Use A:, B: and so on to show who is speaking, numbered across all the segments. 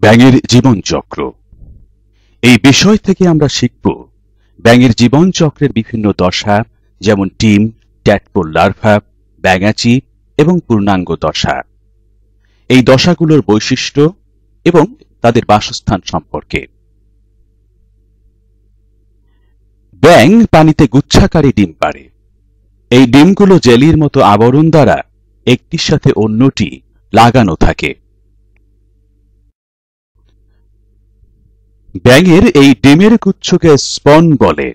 A: ব্যাঙের জীবনচক্র এই বিষয় থেকে আমরা শিখব ব্যাঙের জীবনচক্রের বিভিন্ন দশা, যেমন ডিম ট্যাটপোল লার্ভা, ব্যাঙাচি এবং পূর্ণাঙ্গ দশা। এই দশাগুলোর বৈশিষ্ট্য এবং তাদের বাসস্থান সম্পর্কে। ব্যাঙ পানিতে গুচ্ছাকারী ডিম পাড়ে। এই ডিমগুলো জেলির মতো আবরণ দ্বারা একটির সাথে অন্যটি লাগানো থাকে। ব্যাঙের এই ডিমের গুচ্ছকে স্পন বলে।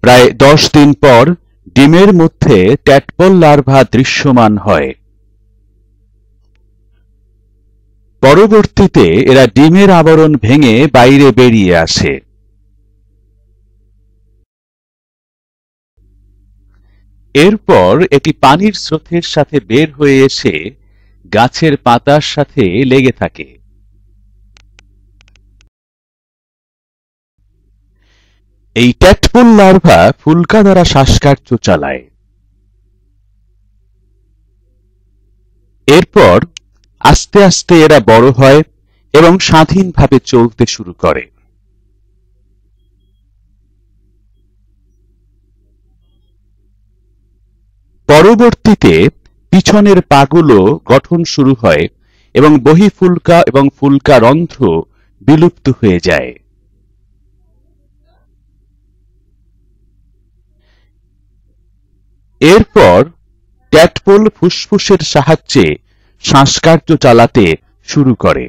A: প্রায় দশ দিন পর ডিমের মধ্যে ট্যাটপল লার্ভা দৃশ্যমান হয়। পরবর্তীতে এরা ডিমের আবরণ ভেঙে বাইরে বেরিয়ে আসে। এরপর এটি পানির স্রোতের সাথে বের হয়ে এসে গাছের পাতার সাথে লেগে থাকে। এই ট্যাটপোল লার্ভা ফুলকা দ্বারা শ্বাসকার্য চালায়। এরপর আস্তে আস্তে এরা বড় হয় এবং স্বাধীনভাবে চলতে শুরু করে। পরবর্তীতে পিছনের পাগুলো গঠন শুরু হয় এবং বহিঃফুলকা এবং ফুলকা রন্ধ্র বিলুপ্ত হয়ে যায়। এরপর ট্যাটপোল ফুসফুসের সাহায্যে শ্বাসকার্য চালাতে শুরু করে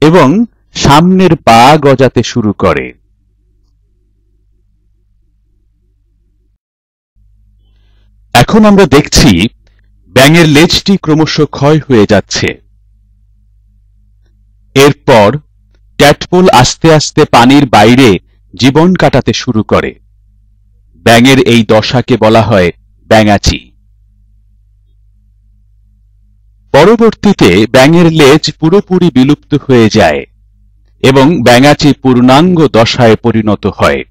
A: এবং সামনের পা গজাতে শুরু করে। এখন আমরা দেখছি ব্যাঙের লেজটি ক্রমশ ক্ষয় হয়ে যাচ্ছে। এরপর ট্যাটপোল আস্তে আস্তে পানির বাইরে জীবন কাটাতে শুরু করে। ব্যাঙের এই দশাকে বলা হয় ব্যাঙাচি। পরবর্তীতে ব্যাঙের লেজ পুরোপুরি বিলুপ্ত হয়ে যায় এবং ব্যাঙাচি পূর্ণাঙ্গ দশায় পরিণত হয়।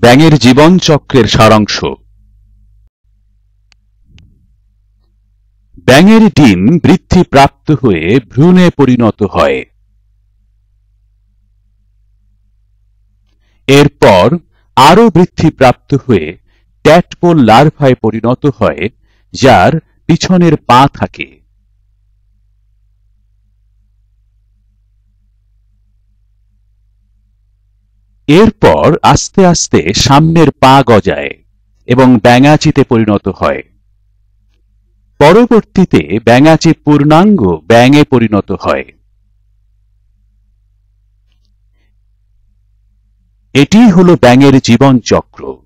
A: ব্যাঙের জীবনচক্রের সারাংশ। ব্যাঙের ডিম বৃদ্ধি প্রাপ্ত হয়ে ভ্রূণে পরিণত হয়। এরপর আরও বৃদ্ধি প্রাপ্ত হয়ে ট্যাটপোল লার্ভায় পরিণত হয়, যার পিছনের পা থাকে। এরপর আস্তে আস্তে সামনের পা গজায় এবং ব্যাঙাচিতে পরিণত হয়। পরবর্তীতে ব্যাঙাচি পূর্ণাঙ্গ ব্যাঙে পরিণত হয়। এটিই হলো ব্যাঙের জীবন চক্র।